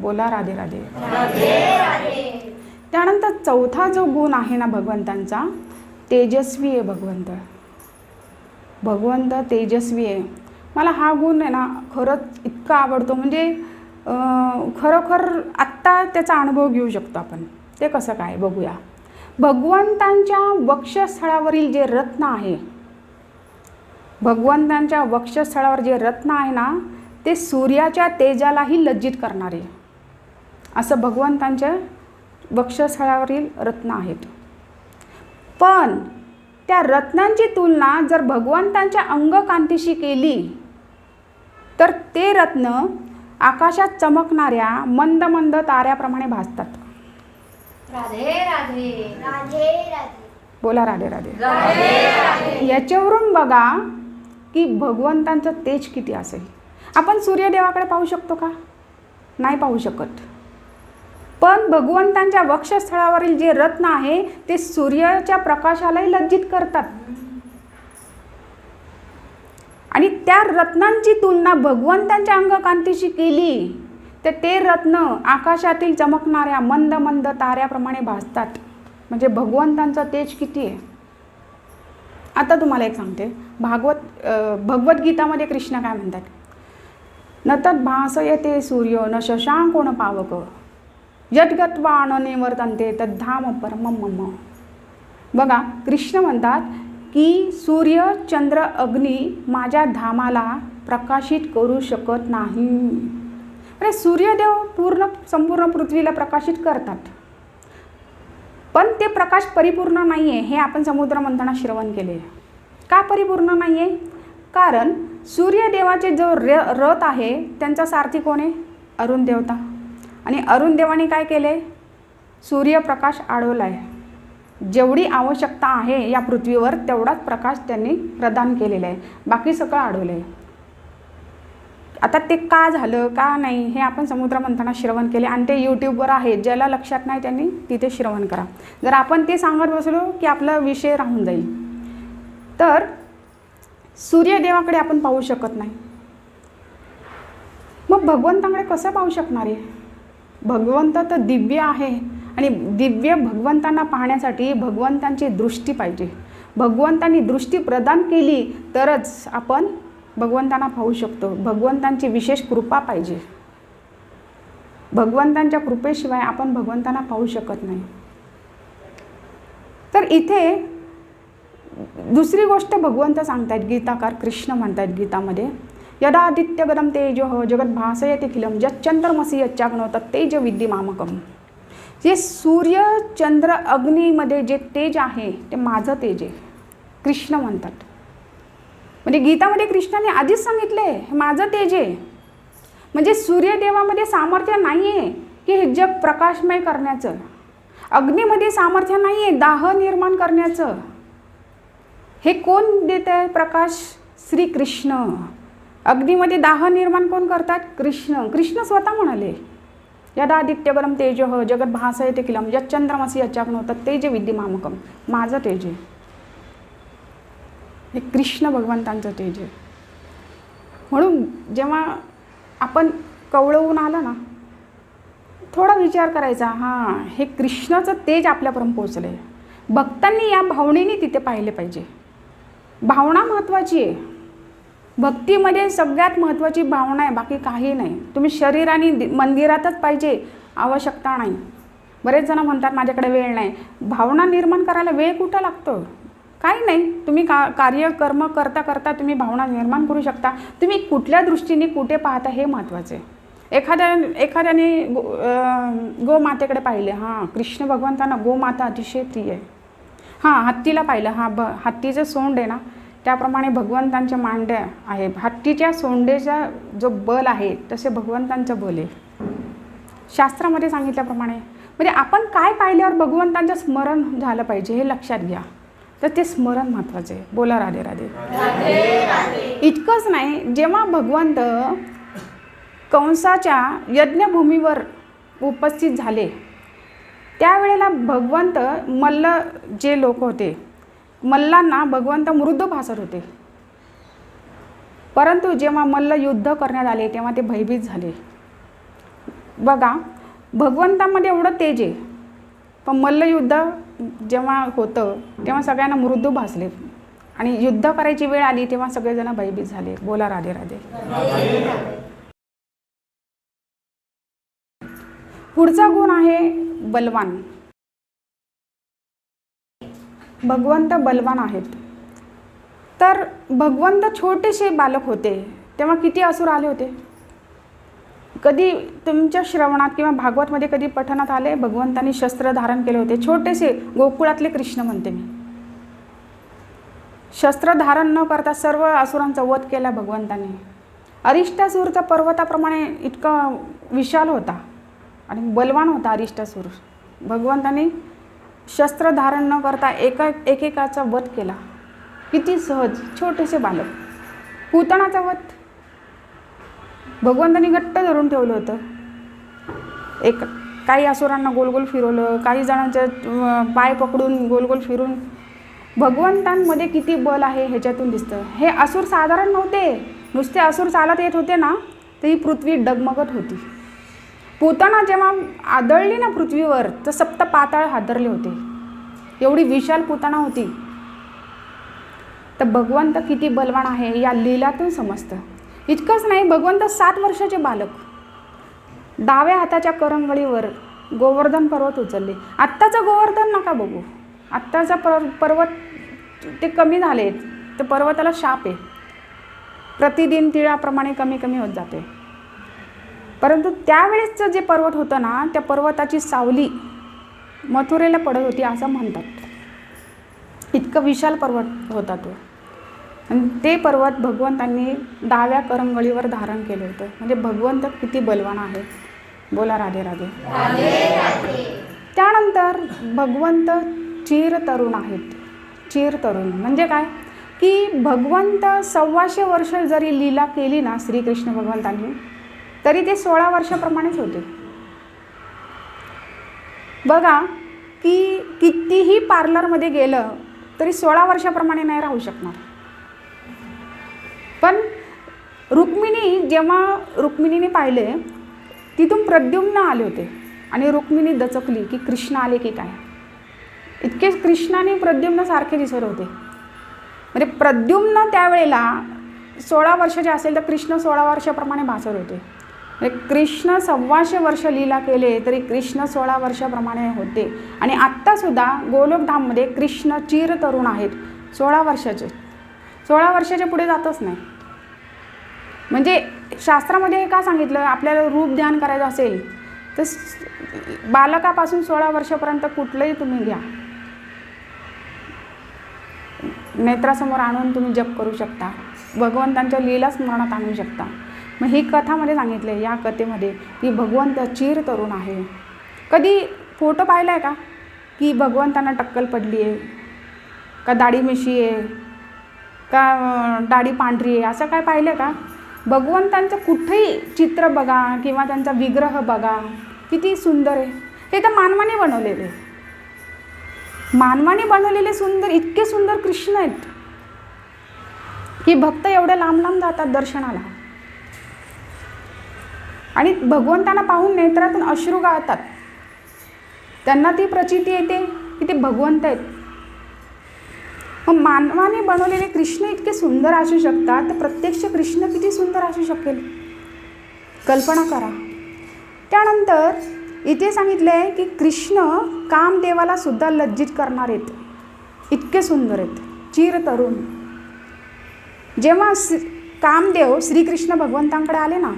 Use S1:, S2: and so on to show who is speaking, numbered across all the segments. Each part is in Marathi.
S1: बोला राधे राधे. त्यानंतर चौथा जो गुण आहे ना भगवंतांचा तेजस्वी आहे भगवंत. भगवंत तेजस्वी आहे. मला हा गुण आहे ना खरंच इतका आवडतो. म्हणजे खरोखर आत्ता त्याचा अनुभव घेऊ शकतो आपण. ते कसं काय बघूया. भगवंतांच्या वक्षस्थळावरील जे रत्न आहे भगवंतांच्या वक्षस्थळावर जे रत्न आहे ना ते सूर्याच्या तेजालाही लज्जित करणारे. असं भगवंतांच्या वक्षस्थळावरील रत्न आहेत. पण त्या रत्नांची तुलना जर भगवंतांच्या अंगकांतीशी केली तर ते रत्न आकाशात चमकणाऱ्या मंद मंद ताऱ्याप्रमाणे भासतात.
S2: राधे राधे.
S3: राधे राधे.
S1: बोला राधे राधे. याच्यावरून बघा की भगवंतांचं तेज किती असेल. आपण सूर्यदेवाकडे पाहू शकतो का? नाही पाहू शकत. पण भगवंतांच्या वक्षस्थळावरील जे रत्न आहे ते सूर्याच्या प्रकाशालाही लज्जित करतात. आणि त्या रत्नांची तुलना भगवंतांच्या अंगकांतीशी केली तर ते रत्न आकाशातील चमकणाऱ्या मंद मंद ताऱ्याप्रमाणे भासतात. म्हणजे भगवंतांचं तेज किती आहे? आता तुम्हाला एक सांगते. भागवत भगवद्गीतामध्ये कृष्ण काय म्हणतात? न तद भास येते सूर्य न शशांक कोण पावक. यद्गत्वा न तद्धाम परम मम। बघा कृष्ण म्हणतात की सूर्य चंद्र अग्नी माझ्या धामाला प्रकाशित करू शकत नाही. अरे सूर्यदेव पूर्ण संपूर्ण पृथ्वीला प्रकाशित करतात. पण ते प्रकाश परिपूर्ण नाही आहे हे आपण समुद्र मंथना श्रवण केले का परिपूर्ण नाही आहे कारण सूर्यदेवाचे जो र रथ आहे त्यांचा सारथी कोण आहे? अरुण देवता. आणि अरुण देवाने काय केले? सूर्यप्रकाश अडवला आहे जेवढी आवश्यकता आहे या पृथ्वीवर तेवढाच प्रकाश त्यांनी प्रदान केलेला आहे. बाकी सगळं अडवलं आहे आता ते का झालं का नाही हे आपण समुद्र मंथना श्रवण केले आणि ते यूट्यूबवर आहे. ज्याला लक्षात नाही त्यांनी तिथे श्रवण करा. जर आपण ते सांगत बसलो की आपला विषय राहून जाईल तर सूर्यदेवाकडे आपण पाहू शकत नाही. मग भगवंताकडे कसं पाहू शकणार आहे? भगवंत तर दिव्य आहे. आणि दिव्य भगवंतांना पाहण्यासाठी भगवंतांची दृष्टी पाहिजे. भगवंतांनी दृष्टी प्रदान केली तरच आपण भगवंतांना पाहू शकतो. भगवंतांची विशेष कृपा पाहिजे. भगवंतांच्या कृपेशिवाय आपण भगवंतांना पाहू शकत नाही. तर इथे दुसरी गोष्ट भगवंत सांगतायत गीताकार कृष्ण म्हणतायत गीतामध्ये. यदादित्यगदं तेजो जगद्भासयति किलं खिलम यच्चंद्रमसी यच्चाग्नो तेज विद्यमामकम जे सूर्य चंद्र अग्नीमध्ये जे तेज आहे ते माझं तेज आहे कृष्ण म्हणतात। म्हणजे गीतामध्ये कृष्णाने आधीच सांगितले हे माझं तेज आहे। म्हणजे सूर्यदेवामध्ये सामर्थ्य नाही आहे की हे जग प्रकाशमय करण्याचं। अग्नीमध्ये सामर्थ्य नाही आहे दाह निर्माण करण्याचं। हे कोण देत आहे प्रकाश? श्रीकृष्ण। अग्नीमध्ये दाह निर्माण कोण करतात? कृष्ण. कृष्ण स्वतः म्हणाले यदादित्यगरम तेजो जगत भासयते किलम यच्चंद्रमसी यच्चाग्नो होतात तेज विद्यमामकम माझं तेज. आहे हे कृष्ण भगवंतांचं तेज. आहे म्हणून जेव्हा आपण कवळवून आलं ना थोडा विचार करायचा हां हे कृष्णाचं तेज आपल्यापर्यंत पोचलं आहे भक्तांनी या भावनेने तिथे पाहिले पाहिजे. भावना महत्त्वाची आहे. भक्तीमध्ये सगळ्यात महत्त्वाची भावना आहे बाकी काही नाही. तुम्ही शरीर आणि मंदिरातच पाहिजे आवश्यकता नाही. बरेच जण म्हणतात माझ्याकडे वेळ नाही. भावना निर्माण करायला वेळ कुठं लागतो? काही नाही. तुम्ही का कार्य कर्म करता करता तुम्ही भावना निर्माण करू शकता. तुम्ही कुठल्या दृष्टीने कुठे पाहता हे महत्त्वाचं. आहे एखाद्या एखाद्याने गो गोमातेकडे पाहिले. हां कृष्ण भगवंतांना गोमाता अतिशय प्रिय आहे. हां हत्तीला पाहिलं. हां ब हत्तीचं सोंड आहे ना त्याप्रमाणे भगवंतांच्या मांड्या आहे हत्तीच्या सोंडेचा जो बल आहे तसे भगवंतांचं बल आहे. शास्त्रामध्ये सांगितल्याप्रमाणे म्हणजे आपण काय पाहिल्यावर भगवंतांचं स्मरण झालं पाहिजे हे लक्षात घ्या. तर ते स्मरण महत्त्वाचं आहे. बोला राधे राधे. इतकंच नाही जेव्हा भगवंत कंसाच्या यज्ञभूमीवर उपस्थित झाले त्यावेळेला भगवंत मल्ल जे लोक होते मल्लांना भगवंत मृद भासत होते. परंतु जेव्हा मल्ल युद्ध करण्यात आले तेव्हा ते भयभीत झाले. बघा भगवंतामध्ये एवढं तेज आहे. पण मल्लयुद्ध जेव्हा होतं तेव्हा सगळ्यांना मृत्यू भासले. आणि युद्ध करायची वेळ आली तेव्हा सगळेजण भयभीत झाले. बोला राधे राधे. पुढचा गुण आहे बलवान. भगवंत बलवान आहेत. तर भगवंत छोटेसे बालक होते तेव्हा किती असुर आले होते? कधी तुमच्या श्रवणात किंवा भागवतमध्ये कधी पठणात आले भगवंतांनी शस्त्र धारण केले होते? छोटेसे गोकुळातले कृष्ण म्हणते मी. शस्त्र धारण न करता सर्व असुरांचा वध केला भगवंताने. अरिष्टासूरचा पर्वताप्रमाणे इतका विशाल होता आणि बलवान होता अरिष्टासूर. भगवंताने शस्त्र धारण न करता एका एकेकाचा वध केला. किती सहज छोटेसे बालक. पुतणाचा वध. भगवंतानी घट्ट धरून ठेवलं होतं. एक काही असुरांना गोल गोल फिरवलं काही जणांच्या पाय पकडून गोल गोल फिरून. भगवंतांमध्ये किती बल आहे ह्याच्यातून दिसतं. हे असुर साधारण नव्हते. नुसते असुर चालत येत होते ना तर ही पृथ्वी डगमगत होती. पुतना जेव्हा आदळली ना पृथ्वीवर तर सप्त पाताळ हादरले होते. एवढी विशाल पुतना होती. तर भगवंत किती बलवान आहे या लीलातून समजतं. इतकंच नाही भगवंत सात वर्षाचे बालक. डाव्या हाताच्या करंगळीवर गोवर्धन पर्वत उचलले. आत्ताचं गोवर्धन नका बघू. आत्ताचा पर पर्वत ते कमी झाले ते पर्वताला शाप आहे. प्रतिदिन तिळाप्रमाणे कमी कमी होत जाते. परंतु त्यावेळेसचं जे पर्वत होतं ना त्या पर्वताची सावली मथुरेला पडत होती असं म्हणतात. इतकं विशाल पर्वत होता तो. आणि ते पर्वत भगवंतांनी डाव्या करंगळीवर धारण केलं होतं. म्हणजे भगवंत किती बलवान आहे बोला राधे राधे.
S2: राधे राधे.
S1: त्यानंतर भगवंत चिर तरुण आहेत. चिर तरुण म्हणजे काय? की भगवंत सव्वाशे वर्ष जरी लीला केली ना श्रीकृष्ण भगवंतांनी तरी ते सोळा वर्षाप्रमाणेच होते. बघा की कितीही पार्लरमध्ये गेलं तरी सोळा वर्षाप्रमाणे नाही राहू शकणार. पण रुक्मिणी जेव्हा रुक्मिणीने पाहिले तिथून प्रद्युम्न आले होते. आणि रुक्मिणी दचकली की कृष्ण आले की काय? इतके कृष्णाने प्रद्युम्न सारखे दिसत होते. म्हणजे प्रद्युम्न त्यावेळेला सोळा वर्षाचे असेल तर कृष्ण सोळा वर्षाप्रमाणे भासत होते. म्हणजे कृष्ण सव्वाशे वर्ष लीला केले तरी कृष्ण सोळा वर्षाप्रमाणे होते. आणि आत्तासुद्धा गोलोकधाममध्ये कृष्ण चिर तरुण आहेत. सोळा वर्षाचे. सोळा वर्षाच्या पुढे जातच नाही. म्हणजे शास्त्रामध्ये हे का सांगितलं? आपल्याला रूप ध्यान करायचं असेल तर बालकापासून सोळा वर्षापर्यंत कुठलंही तुम्ही घ्या. नेत्रासमोर आणून तुम्ही जप करू शकता. भगवंतांच्या लीला स्मरणात आणू शकता. मग ही कथामध्ये सांगितले या कथेमध्ये की भगवंत चिर तरुण आहे. कधी फोटो पाहिला आहे का? की भगवंतांना टक्कल पडली आहे का दाढी मिशी आहे का दाढी पांढरी आहे असं काय पाहिलं का? भगवंतांचं कुठेही चित्र बघा किंवा त्यांचा विग्रह बघा किती सुंदर आहे. हे तर मानवाने बनवलेले. मानवाने बनवलेले सुंदर इतके सुंदर कृष्ण आहेत. की भक्त एवढे लांब लांब जातात दर्शनाला. आणि भगवंतांना पाहून नेत्रातून अश्रू गाळतात. त्यांना ती प्रचिती येते की ते भगवंत आहेत. मग मानवाने बनवलेले कृष्ण इतके सुंदर असू शकतात तर प्रत्यक्ष कृष्ण किती सुंदर असू शकेल? कल्पना करा. त्यानंतर इथे सांगितलं आहे की कृष्ण कामदेवाला सुद्धा लज्जित करणार आहेत. इतके सुंदर आहेत. चिर तरुण. जेव्हा श्री कामदेव श्रीकृष्ण भगवंतांकडे आले ना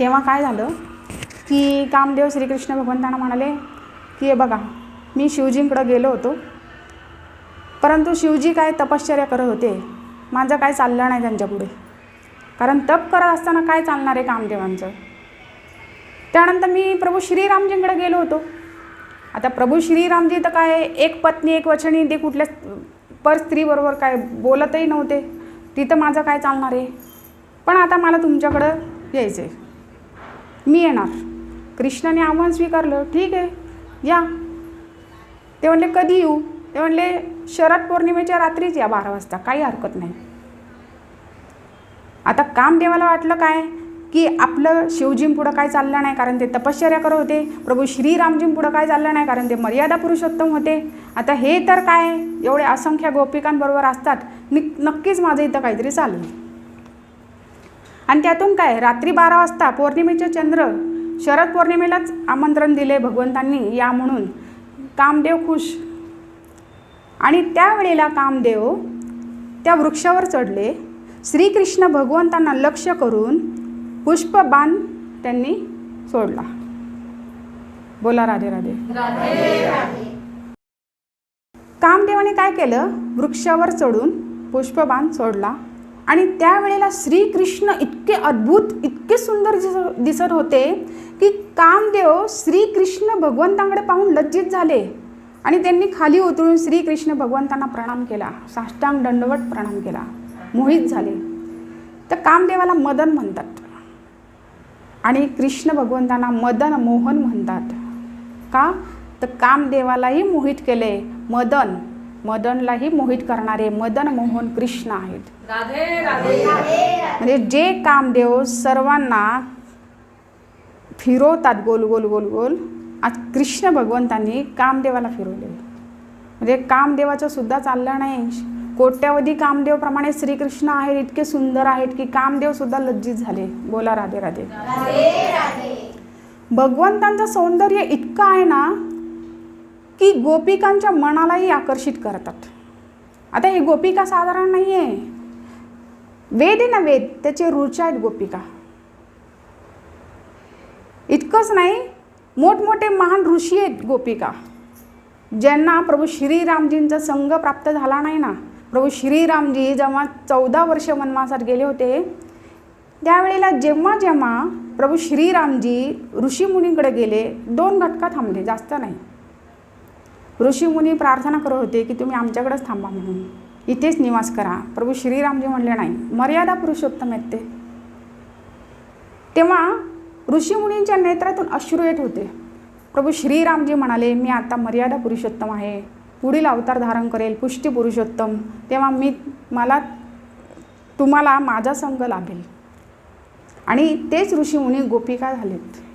S1: तेव्हा काय झालं की कामदेव श्रीकृष्ण भगवंतांना म्हणाले की हे बघा मी शिवजींकडं गेलो होतो. परंतु शिवजी काय तपश्चर्या करत होते. माझं काय चाललं नाही त्यांच्यापुढे कारण तप करत असताना काय चालणार आहे कामदेवांचं? त्यानंतर मी प्रभू श्रीरामजींकडे गेलो होतो. आता प्रभू श्रीरामजी तर काय एक पत्नी एक वचनी ते कुठल्या पर स्त्रीबरोबर काय बोलतही नव्हते. तिथं माझं काय चालणार आहे? पण आता मला तुमच्याकडं यायचं आहे मी येणार. कृष्णाने आव्हान स्वीकारलं ठीक आहे या. ते म्हणले कधी येऊ? ते म्हणले शरद पौर्णिमेच्या रात्रीच या बारा वाजता काही हरकत नाही. आता कामदेवाला वाटलं काय? की आपलं शिवजींपुढं काय चाललं नाही? कारण ते तपश्चर्या करत होते. प्रभू श्रीरामजींपुढं काय चाललं नाही? कारण ते मर्यादा पुरुषोत्तम होते. आता हे तर काय? एवढे असंख्य गोपिकांबरोबर असतात. नि नक्कीच माझं इथं काहीतरी चालेल. आणि त्यातून काय? रात्री बारा वाजता पौर्णिमेचे चंद्र शरद पौर्णिमेलाच आमंत्रण दिले भगवंतांनी या म्हणून. कामदेव खुश. आणि त्यावेळेला कामदेव त्या वृक्षावर चढले. श्रीकृष्ण भगवंतांना लक्ष करून पुष्पबाण त्यांनी सोडला. बोला राधे राधे. कामदेवाने काय केलं? वृक्षावर चढून पुष्पबाण सोडला. आणि त्यावेळेला श्रीकृष्ण इतके अद्भुत इतके सुंदर दिस- दिसत होते की कामदेव श्रीकृष्ण भगवंतांकडे पाहून लज्जित झाले. आणि त्यांनी खाली उतरून श्रीकृष्ण भगवंतांना प्रणाम केला. साष्टांग दंडवट प्रणाम केला. मोहित झाले. तर कामदेवाला मदन म्हणतात. आणि कृष्ण भगवंतांना मदन मोहन म्हणतात. का? तर कामदेवालाही मोहित केले. मदन. मदनलाही मोहित करणारे मदन मोहन कृष्ण आहेत.
S2: राधे राधे.
S1: म्हणजे जे कामदेव सर्वांना फिरवतात गोल गोल गोल गोल आज कृष्ण भगवंतांनी कामदेवाला फिरवले. म्हणजे कामदेवाचं सुद्धा चाललं नाही. कोट्यावधी कामदेवप्रमाणे श्रीकृष्ण आहेत इतके सुंदर आहेत की कामदेव सुद्धा लज्जित झाले. बोला राधे राधे. भगवंतांचं सौंदर्य इतकं आहे ना की गोपिकांच्या मनालाही आकर्षित करतात. आता हे गोपिका साधारण नाही आहे वेद आहे ना वेद त्याचे रुचा आहेत गोपिका. इतकंच नाही मोठमोठे महान ऋषी आहेत गोपिका ज्यांना प्रभू श्रीरामजींचा संघ प्राप्त झाला नाही ना. प्रभू श्रीरामजी जेव्हा चौदा वर्ष वनवासात गेले होते त्यावेळेला जेव्हा जेव्हा प्रभू श्रीरामजी ऋषीमुनींकडे गेले दोन घटका थांबले जास्त नाही. ऋषीमुनी प्रार्थना करत होते की तुम्ही आमच्याकडेच थांबा म्हणून. इथेच निवास करा. प्रभू श्रीरामजी म्हणले नाही मर्यादा पुरुषोत्तम आहेत ते. तेव्हा ऋषीमुनींच्या नेत्रातून अश्रू येत होते. प्रभू श्रीरामजी म्हणाले मी आता मर्यादा पुरुषोत्तम आहे. पुढील अवतार धारण करेल पुष्टी पुरुषोत्तम. तेव्हा मी मला तुम्हाला माझा संघ लाभेल. आणि तेच ऋषीमुनी गोपिका झालेत.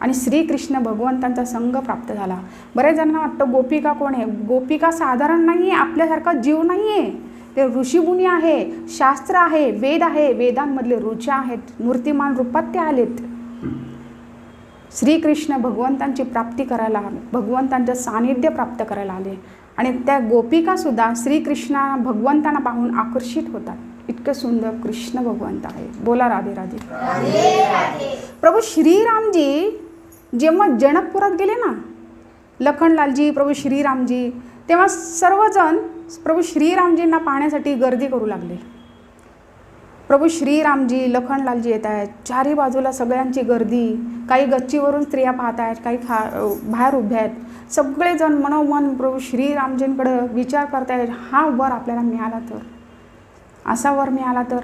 S1: आणि श्रीकृष्ण भगवंतांचा संघ प्राप्त झाला. बऱ्याच जणांना वाटतं गोपिका कोण आहे? गोपिका साधारण नाही आहे आपल्यासारखा जीव नाही आहे ते ऋषीमुनी आहे शास्त्र आहे वेद आहे. वेदांमधले ऋचा आहेत मूर्तिमान रूपात ते आलेत. श्रीकृष्ण भगवंतांची प्राप्ती करायला भगवंतांचं सानिध्य प्राप्त करायला आले आणि त्या गोपिकासुद्धा श्रीकृष्णा भगवंतांना पाहून आकर्षित होतात. इतके सुंदर कृष्ण भगवंत आहे बोला राधे राधे. प्रभू श्रीरामजी जेव्हा जनकपुरात गेले ना लखनलालजी प्रभू श्रीरामजी तेव्हा सर्वजण प्रभू श्रीरामजींना पाहण्यासाठी गर्दी करू लागले. प्रभू श्रीरामजी लखनलालजी येत आहेत. चारी बाजूला सगळ्यांची गर्दी. काही गच्चीवरून स्त्रिया पाहत आहेत काही खा बाहेर उभ्या आहेत. सगळेजण मनोमन प्रभू श्रीरामजींकडं विचार करतायत हा वर आपल्याला मिळाला तर? असा वर मिळाला तर.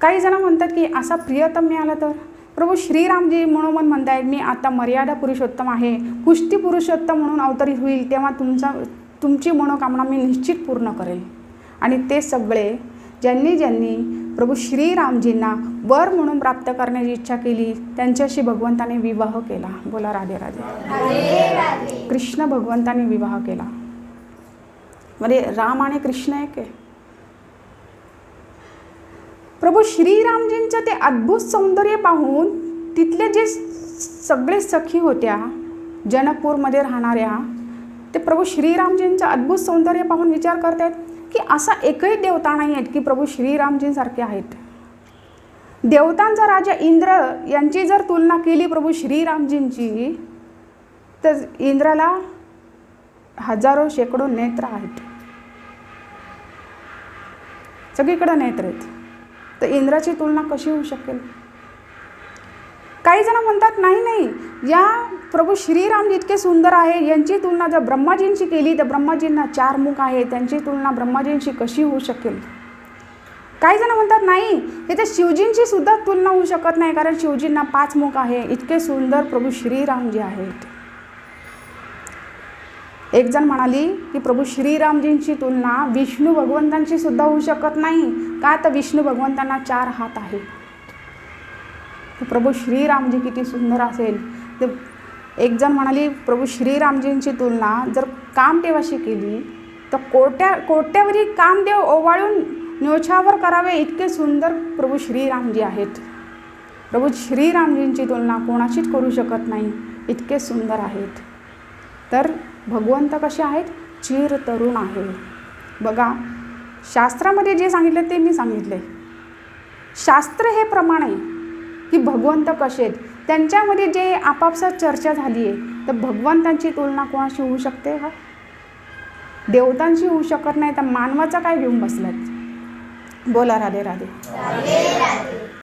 S1: काही जण म्हणतात की असा प्रियतम मिळाला तर? प्रभू श्रीरामजी मनोमन म्हणतायत मी आता मर्यादा पुरुषोत्तम आहे. पुष्टी पुरुषोत्तम म्हणून अवतरित होईल तेव्हा तुमचा तुमची मनोकामना मी निश्चित पूर्ण करेल. आणि ते सगळे ज्यांनी ज्यांनी प्रभू श्रीरामजींना वर म्हणून प्राप्त करण्याची इच्छा केली त्यांच्याशी भगवंताने विवाह केला. बोला राधे राधे. कृष्ण भगवंताने विवाह केला. म्हणजे राम आणि कृष्ण एक आहे. प्रभू श्रीरामजींचं ते अद्भुत सौंदर्य पाहून तिथले जे सगळे सखी होत्या जनकपूरमध्ये राहणाऱ्या ते प्रभू श्रीरामजींचं अद्भुत सौंदर्य पाहून विचार करत आहेत की असा एकही देवता नाही आहेत की प्रभू श्रीरामजींसारखे आहेत. देवतांचा राजा इंद्र यांची जर तुलना केली प्रभू श्रीरामजींची तर इंद्राला हजारो शेकडो नेत्र आहेत. सगळीकडं नेत्र आहेत. तर इंद्राची तुलना कशी होऊ शकेल? काही जण म्हणतात नाही नाही या प्रभू श्रीराम इतके सुंदर आहे यांची तुलना जर ब्रह्माजींशी केली तर ब्रह्माजींना चार मुख आहे त्यांची तुलना ब्रह्माजींशी कशी होऊ शकेल? काही जण म्हणतात नाही हे तर शिवजींची सुद्धा तुलना होऊ शकत नाही कारण शिवजींना पाच मुख आहे. इतके सुंदर प्रभू श्रीरामजी आहेत. एकजण म्हणाली की प्रभू श्रीरामजींची तुलना विष्णू भगवंतांची सुद्धा होऊ शकत नाही. का तर विष्णू भगवंतांना चार हात आहे प्रभू श्रीरामजी किती सुंदर असेल. ते एकजण म्हणाली प्रभू श्रीरामजींची तुलना जर कामदेवाशी केली तर कोट्या कोट्यावरी कामदेव ओवाळून न्योछावर करावे इतके सुंदर प्रभू श्रीरामजी आहेत. प्रभू श्रीरामजींची तुलना कोणाशीच करू शकत नाही. इतके सुंदर आहेत. तर भगवंत कसे आहेत? चिर तरुण आहे. बघा शास्त्रामध्ये जे सांगितलं ते मी सांगितले. शास्त्र हे प्रमाण आहे की भगवंत कसे आहेत. त्यांच्यामध्ये जे आपापसात चर्चा झाली आहे तर भगवंतांची तुलना कोणाशी होऊ शकते? का देवतांशी होऊ शकत नाही तर मानवाचा काय घेऊन बसलात? बोला राधे राधे.